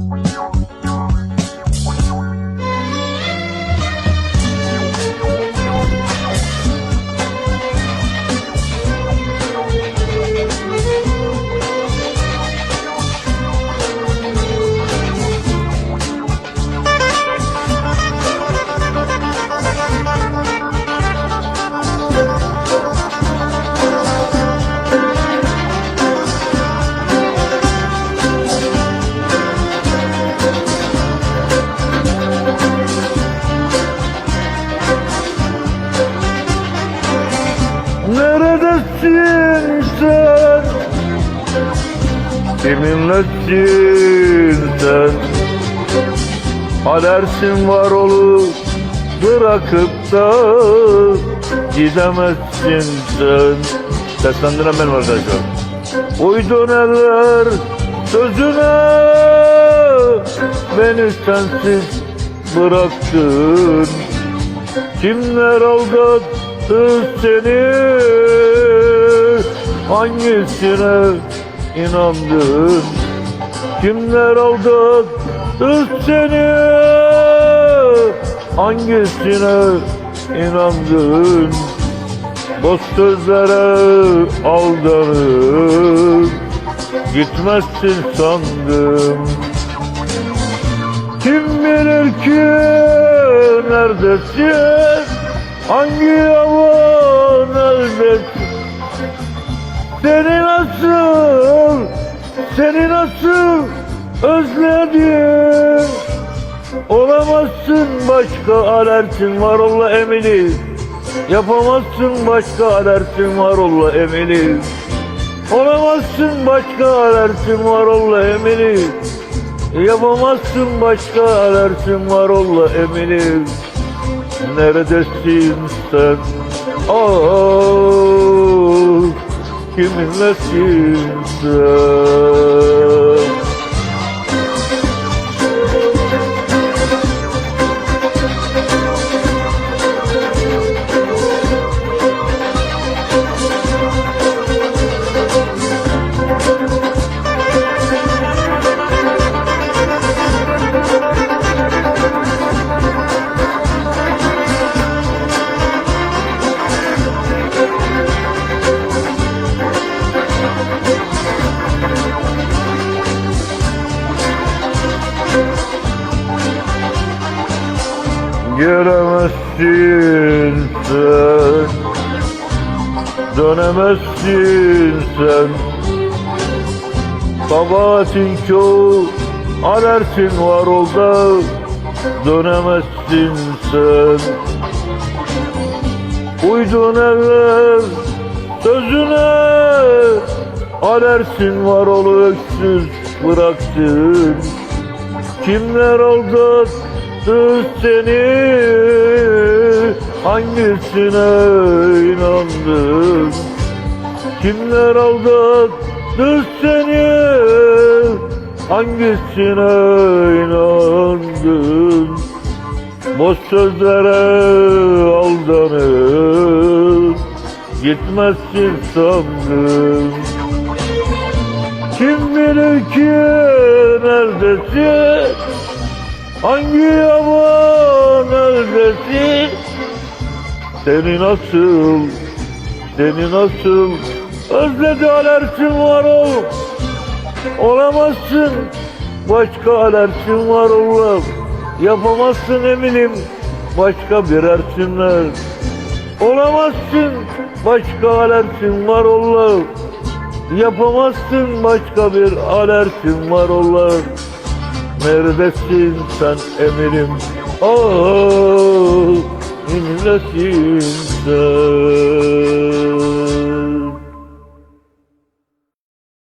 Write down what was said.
we'll Kiminlesin sen? Alersin var olup bırakıp da gidemezsin sen. Seslendiren benim arkadaşlar. Uydun eller sözüne beni sensiz bıraktın. Kimler aldattı seni? Hangisine inandın? Kimler aldattı seni? Hangisine inandın? Boş sözlere aldanıp Gitmezsin sandım kim bilir ki neredesin? Hangi hava neredesin? Seni nasıl, seni nasıl özledim? Olamazsın başka alertin var ola eminim. Yapamazsın başka alertin var ola eminim. Olamazsın başka alertin var ola eminim. Yapamazsın başka alersin var ola eminim Neredesin sen? Ah, kiminlesin sen? Göremezsin sen. Dönemezsin sen. Kabahatin çoğu Alertin var olda Dönemezsin sen. Uydun eller Sözüne Alersin var ol öksüz bıraktın Kimler aldattı seni? Hangisine inandın? Kimler aldattı seni? Hangisine inandın? Boş sözlere aldanıp Gitmezsin sandım kim bilir ki neredesin? Hangi yaman neredesin? Seni nasıl, seni nasıl özledi alersin var ol. Olamazsın, başka alersin var oğlum. Yapamazsın eminim, başka bir ersinler. Olamazsın, başka alersin var oğlum. Yapamazsın başka bir alertin var onlar Neredesin sen eminim? Ah, neredesin sen